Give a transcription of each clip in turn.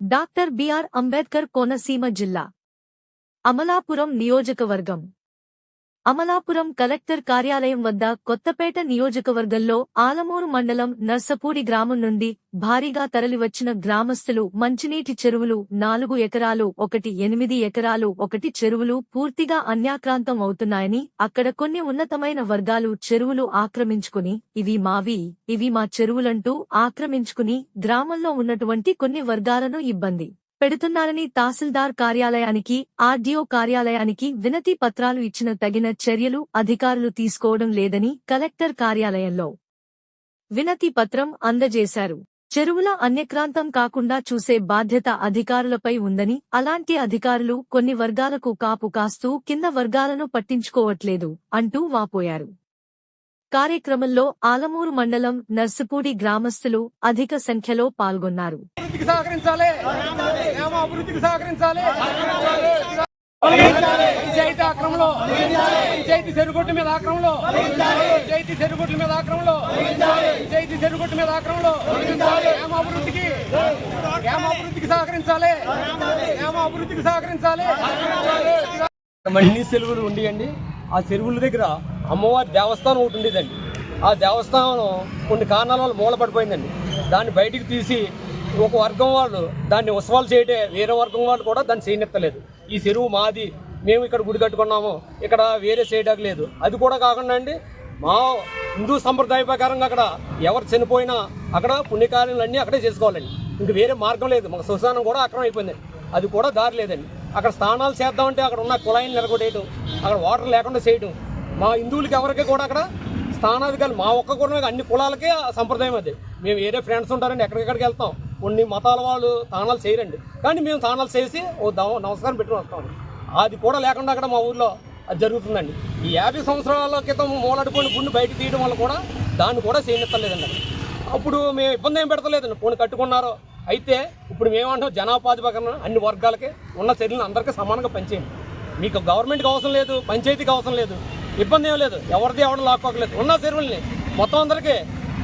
Doctor BR Ambedkar Konaseema జిల్లా అమలాపురం నియోజకవర్గం Amalapuram collector కార్యాలయం వద్ద కొత్తపేట నియోజకవర్గంలో ఆలమూరు మండలం నర్సపూడి గ్రామం నుండి భారీగా తరలివచ్చిన గ్రామస్తులు మంచినీటి చెరువులు నాలుగు ఎకరాలు ఒకటి ఎనిమిది ఎకరాలు ఒకటి చెరువులు పూర్తిగా అన్యాక్రాంతం అవుతున్నాయని అక్కడ కొన్ని ఉన్నతమైన వర్గాలు చెరువులు ఆక్రమించుకుని ఇవి మావి ఇవి మా చెరువులంటూ ఆక్రమించుకుని గ్రామంలో ఉన్నటువంటి కొన్ని వర్గాలను ఇబ్బంది. పెడుతున్నారని తహసీల్దార్ కార్యాలయానికి ఆర్డీఓ కార్యాలయానికి వినతి పత్రాలు ఇచ్చిన తగిన చర్యలు అధికారులు తీసుకోవడం లేదని కలెక్టర్ కార్యాలయంలో వినతి పత్రం అందజేశారు. చెరువుల అన్యక్రాంతం కాకుండా చూసే బాధ్యత అధికారులపై ఉందని అలాంటి అధికారులు కొన్ని వర్గాలకు కాపు కాస్తూ కింద వర్గాలను పట్టించుకోవట్లేదు అంటూ వాపోయారు. కార్యక్రమంలో ఆలమూరు మండలం నర్సిపూడి గ్రామస్తులు అధిక సంఖ్యలో పాల్గొన్నారు. అభివృద్ధికి సహకరించాలి. సెలవులు ఉండేయండి. ఆ చెరువుల దగ్గర అమ్మవారి దేవస్థానం ఒకటి ఉండేదండి. ఆ దేవస్థానం కొన్ని కారణాల వల్ల మూలపడిపోయిందండి దాన్ని బయటికి తీసి ఒక వర్గం వాళ్ళు దాన్ని ఉత్సవాలు చేయటే వేరే వర్గం వాళ్ళు కూడా దాన్ని చేయనెత్తలేదు. ఈ చెరువు మాది మేము ఇక్కడ గుడి కట్టుకున్నాము ఇక్కడ వేరే చేయడానికి లేదు. అది కూడా కాకుండా అండి మా హిందూ సంప్రదాయ ప్రకారంగా అక్కడ ఎవరు చనిపోయినా అక్కడ పుణ్యకార్యాలన్నీ అక్కడే చేసుకోవాలండి. ఇంక వేరే మార్గం లేదు మాకు శ్మశానం కూడా అక్రమం అయిపోయింది అది కూడా దారి లేదండి. అక్కడ స్నానాలు చేద్దామంటే అక్కడ ఉన్న కుళాయిని నిలగొట్టేయటం అక్కడ వాటర్ లేకుండా చేయడం మా హిందువులకి ఎవరికి కూడా అక్కడ స్థానాధికారులు మా ఒక్క కూడా అన్ని కులాలకే ఆ సంప్రదాయం అది. మేము వేరే ఫ్రెండ్స్ ఉంటారండి ఎక్కడికెక్కడికి వెళ్తాం. కొన్ని మతాల వాళ్ళు తానాలు చేయరండి. కానీ మేము తానాలు చేసి ఓ నమస్కారం పెట్టుకుని వస్తాం. అది కూడా లేకుండా అక్కడ మా ఊర్లో అది జరుగుతుందండి. ఈ యాభై సంవత్సరాల క్రితం మూలడుకొని గుండు బయట తీయడం వల్ల కూడా దాన్ని కూడా చేయనిస్తలేదండి అప్పుడు మేము ఇబ్బంది ఏం పెడతలేదండి. పోనీ కట్టుకున్నారో అయితే ఇప్పుడు మేమంటాం జనాపాధిపకరణ అన్ని వర్గాలకి ఉన్న చర్యలను అందరికీ సమానంగా పనిచేయండి. మీకు గవర్నమెంట్కి అవసరం లేదు పంచాయతీకి అవసరం లేదు. ఇబ్బంది ఏం లేదు. ఎవరిది ఎవరు లాక్కోకలేదు. ఉన్న చెరువుల్ని మొత్తం అందరికీ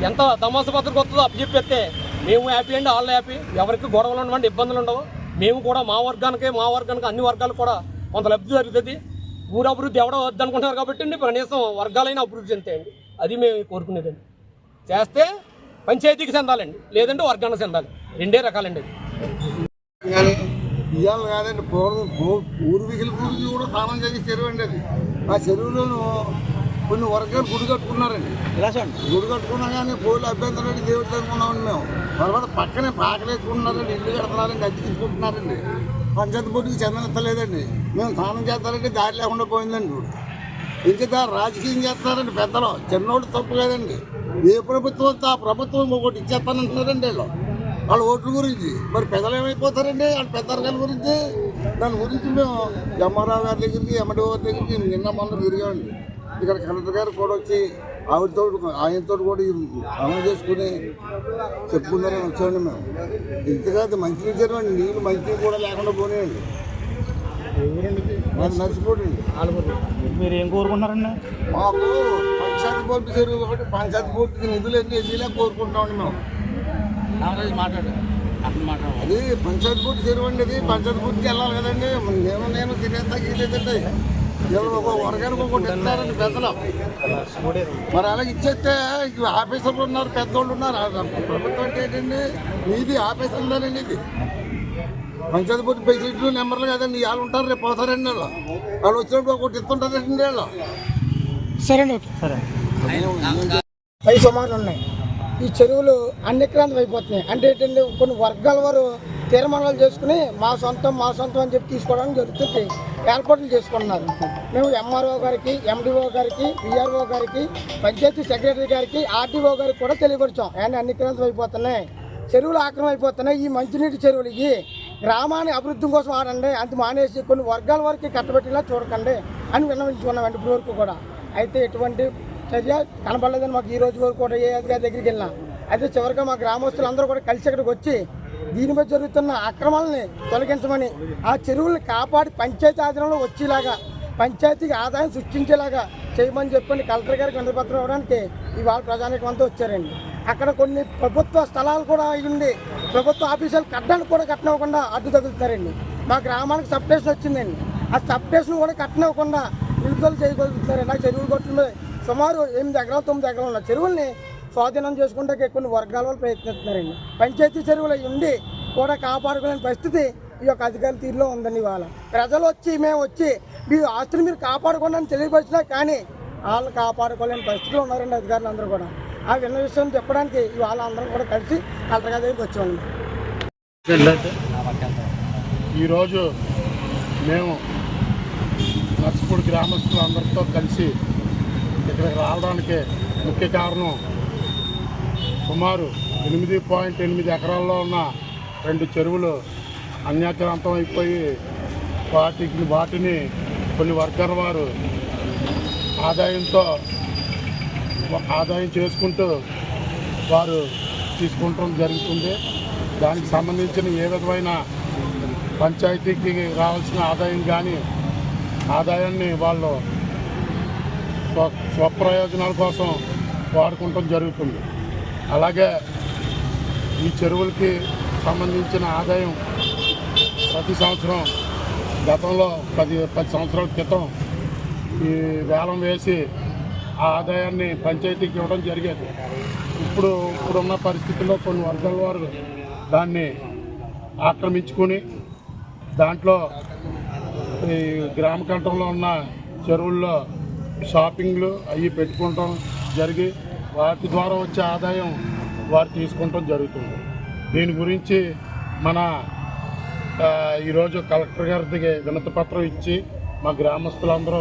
ఎంత తమాస పత్రిక వస్తుందో అప్పచెప్పేస్తే మేము హ్యాపీ అండి వాళ్ళు హ్యాపీ ఎవరికి గొడవలు ఉండవండి ఇబ్బందులు ఉండవు. మేము కూడా మా వర్గానికి మా వర్గానికి అన్ని వర్గాలు కూడా కొంత లబ్ధి జరుగుతుంది. ఊరు అభివృద్ధి ఎవడో వద్దనుకుంటున్నారు కాబట్టి అండి కనీసం వర్గాలైన అభివృద్ధి చెందాయండి అది మేము కోరుకునేదండి. చేస్తే పంచాయతీకి చెందాలండి లేదంటే వర్గానికి చెందాలి. రెండే రకాలండి ఇవాళ కాదండి పూర్వం ఊరు పూర్వీకుల కూడా స్నానం చేసి చెరువు అండి అది. ఆ చెరువులోను కొన్ని వర్గాలు గుడి కట్టుకున్నారండి. గుడి కట్టుకున్నా కానీ పోలు అభ్యంతరం అండి దేవుడు అనుకున్నామండి మేము. తర్వాత పక్కనే పాకలు వేసుకుంటున్నారండి ఇల్లు కడుతున్నారండి అద్దె తీసుకుంటున్నారండి. పంచాయతీ బోర్డుకి చెందనెత్తలేదండి మేము స్నానం చేస్తారంటే దారి లేకుండా పోయిందండి. ఇంకా రాజకీయం చేస్తున్నారండి పెద్దలు. చిన్నోడు తప్పు లేదండి ఏ ప్రభుత్వం వస్తే ఆ ప్రభుత్వం ఒకటి ఇచ్చేస్తానంటున్నారండి వీళ్ళు. వాళ్ళ ఓట్ల గురించి. మరి పెద్దలు ఏమైపోతారండి? వాళ్ళ పెద్దరికాల గురించి? దాని గురించి మేము ఎంఆర్ఆర్ గారి దగ్గరికి ఎంఆర్ఓ గారి దగ్గరికి నిన్న మొన్న తిరిగామండి. ఇక్కడ కలెక్టర్ గారు కూడా వచ్చి ఆవిడతో ఆయనతో కూడా అమలు చేసుకుని చెప్పుకున్నారని వచ్చామండి మేము. ఇంతకాదు మంచి ఇచ్చారండి నీళ్ళు మంచి కూడా లేకుండా పోనేయండి. మీరు ఏం కోరుకుంటున్నారండి? మాకు పంచాయతీ బోర్డు చెరువు ఒకటి పంచాయతీ బోర్డుకి నిధులు ఎన్ని కోరుకుంటామండి మేము. అది పంచాయతీ బోర్డు చెరువు అండి అది. పంచాయతీ బోర్డుకి వెళ్ళాలి కదండి. నేను నేను తినేస్తా గీలేదండి ఎవరు ఒక వర్గానికి ఒకటి ఇస్తారండి పెద్దలు. మరి అలాగే ఇచ్చేస్తే ఇక ఆఫీసర్లు ఉన్నారు పెద్దోళ్ళు ఉన్నారు. ప్రభుత్వం అంటే ఏంటండి? మీది ఆఫీసర్ ఉన్నారండి ఇది పంచాయతీ బోర్డు ప్రెసిడెంట్లు నెంబర్లు కదండి. వాళ్ళు ఉంటారు రేపు పోతారండి వాళ్ళు. వాళ్ళు వచ్చినప్పుడు ఒకటి ఇస్తుంటారండి వాళ్ళు. సరే సరే పై సుమారులు ఉన్నాయి. ఈ చెరువులు అన్నిక్రాంతం అయిపోతున్నాయి. అంటే ఏంటంటే కొన్ని వర్గాల వారు తీర్మానాలు చేసుకుని మా సొంతం మా సొంతం అని చెప్పి తీసుకోవడానికి జరుగుతుంది. ఏర్పాట్లు చేసుకుంటున్నారు. మేము ఎంఆర్ఓ గారికి ఎండిఓ గారికి విఆర్ఓ గారికి పంచాయతీ సెక్రటరీ గారికి ఆర్డీఓ గారికి కూడా తెలియపరిచాం. అండ్ అన్నిక్రాంతం అయిపోతున్నాయి. చెరువులు ఆక్రమం అయిపోతున్నాయి. ఈ మంచినీటి చెరువులు ఇవి గ్రామాన్ని అభివృద్ధి కోసం ఆడండి. అంత మానేసి కొన్ని వర్గాల వరకు కట్టబెట్టేలా చూడకండి అని విన్నవించుకున్నామండి ఇప్పటి వరకు కూడా. అయితే ఎటువంటి చర్య కనపడలేదని మాకు ఈ రోజు వరకు కూడా ఏ అధికారి దగ్గరికి వెళ్ళినా. అయితే చివరిగా మా గ్రామస్తులందరూ కూడా కలిసి ఇక్కడికి వచ్చి దీని మీద జరుగుతున్న అక్రమాలని తొలగించమని ఆ చెరువుల్ని కాపాడి పంచాయతీ ఆధీనంలో వచ్చేలాగా పంచాయతీకి ఆదాయం సృష్టించేలాగా చేయమని చెప్పని కలెక్టర్ గారికి వినతిపత్రం ఇవ్వడానికి ఇవాళ ప్రజానికం అంతా వచ్చారండి. అక్కడ కొన్ని ప్రభుత్వ స్థలాలు కూడా ఉండి ప్రభుత్వ ఆఫీసులు కట్టడానికి కూడా కట్టనివ్వకుండా అడ్డు తగులుతున్నారండి. మా గ్రామానికి సబ్ స్టేషన్ వచ్చిందండి. ఆ సబ్ స్టేషన్ కూడా కట్టనివ్వకుండా నిలుపుదల చేయగలుగుతున్నారండి నాకు చెరువులు కొట్టిన సుమారు ఎనిమిది ఎకరాలు తొమ్మిది ఎకరాలు ఉన్న చెరువుల్ని స్వాధీనం చేసుకుంటే కొన్ని వర్గాల వాళ్ళు ప్రయత్నిస్తున్నారండి. పంచాయతీ చెరువులు ఉండి కూడా కాపాడుకోలేని పరిస్థితి ఈ యొక్క అధికారుల తీరులో ఉందండి ఇవాళ. ప్రజలు వచ్చి మేము వచ్చి మీ ఆస్తులు మీరు కాపాడుకోండి అని తెలియపరిచినా కానీ వాళ్ళు కాపాడుకోలేని పరిస్థితిలో ఉన్నారండి అధికారులు అందరూ కూడా. ఆ విన్న విషయం చెప్పడానికి ఇవాళ అందరం కూడా కలిసి కలెక్టర్ గారి దగ్గరికి వచ్చామండి. ఈరోజు మేము నర్సుపూడి గ్రామస్తులందరితో కలిసి ఇక్కడికి రావడానికి ముఖ్య కారణం సుమారు ఎనిమిది పాయింట్ ఎనిమిది ఎకరాల్లో ఉన్న రెండు చెరువులు అన్యాక్రాంతం అయిపోయి వాటికి వాటిని కొన్ని వర్గాల వారు ఆదాయంతో ఆదాయం చేసుకుంటూ వారు తీసుకుంటం జరుగుతుంది. దానికి సంబంధించిన ఏ విధమైన పంచాయతీకి రావాల్సిన ఆదాయం కానీ ఆదాయాన్ని వాళ్ళు స్వ స్వప్రయోజనాల కోసం వాడుకుంటం జరుగుతుంది. అలాగే ఈ చెరువులకి సంబంధించిన ఆదాయం ప్రతి సంవత్సరం గతంలో పది పది సంవత్సరాల క్రితం ఈ వేలం వేసి ఆ ఆదాయాన్ని పంచాయతీకి ఇవ్వడం జరిగేది. ఇప్పుడు ఇప్పుడున్న పరిస్థితుల్లో కొన్ని వర్గాల వారు దాన్ని ఆక్రమించుకొని దాంట్లో ఈ గ్రామ కంఠంలో ఉన్న చెరువుల్లో షాపింగ్లు అవి పెట్టుకుంటాం జరిగి వాటి ద్వారా వచ్చే ఆదాయం వారు తీసుకుంటాం జరుగుతుంది. దీని గురించి మన ఈరోజు కలెక్టర్ గారికి వినతి పత్రం ఇచ్చి మా గ్రామస్తులందరూ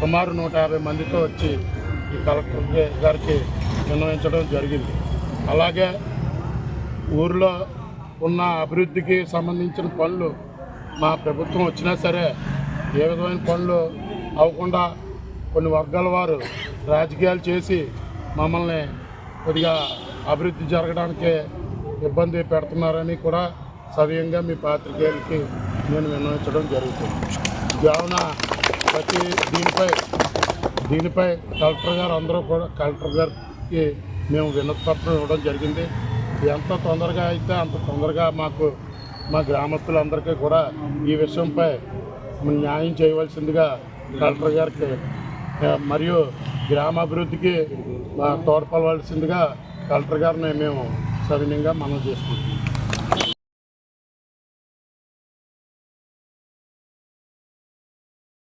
సుమారు నూట యాభై మందితో వచ్చి ఈ కలెక్టర్ గారికి నిర్ణయించడం జరిగింది. అలాగే ఊరిలో ఉన్న అభివృద్ధికి సంబంధించిన పనులు మా ప్రభుత్వం వచ్చినా సరే ఏ విధమైన పనులు అవ్వకుండా కొన్ని వర్గాల వారు రాజకీయాలు చేసి మమ్మల్ని కొద్దిగా అభివృద్ధి జరగడానికి ఇబ్బంది పెడుతున్నారని కూడా సవ్యంగా మీ పాత్రికేయులకి నేను విన్నవించడం జరుగుతుంది. కావున ప్రతి దీనిపై దీనిపై కలెక్టర్ గారు అందరూ కూడా కలెక్టర్ గారికి మేము వినపత్రం ఇవ్వడం జరిగింది. ఎంత తొందరగా అయితే అంత తొందరగా మాకు మా గ్రామస్తులందరికీ కూడా ఈ విషయంపై న్యాయం చేయవలసిందిగా కలెక్టర్ గారికి మరియు గ్రామాభివృద్ధికి మా తోడ్పడవలసిందిగా కలెక్టర్ గారిని మేము సవినీయంగా మనం చేసుకుంటున్నాం.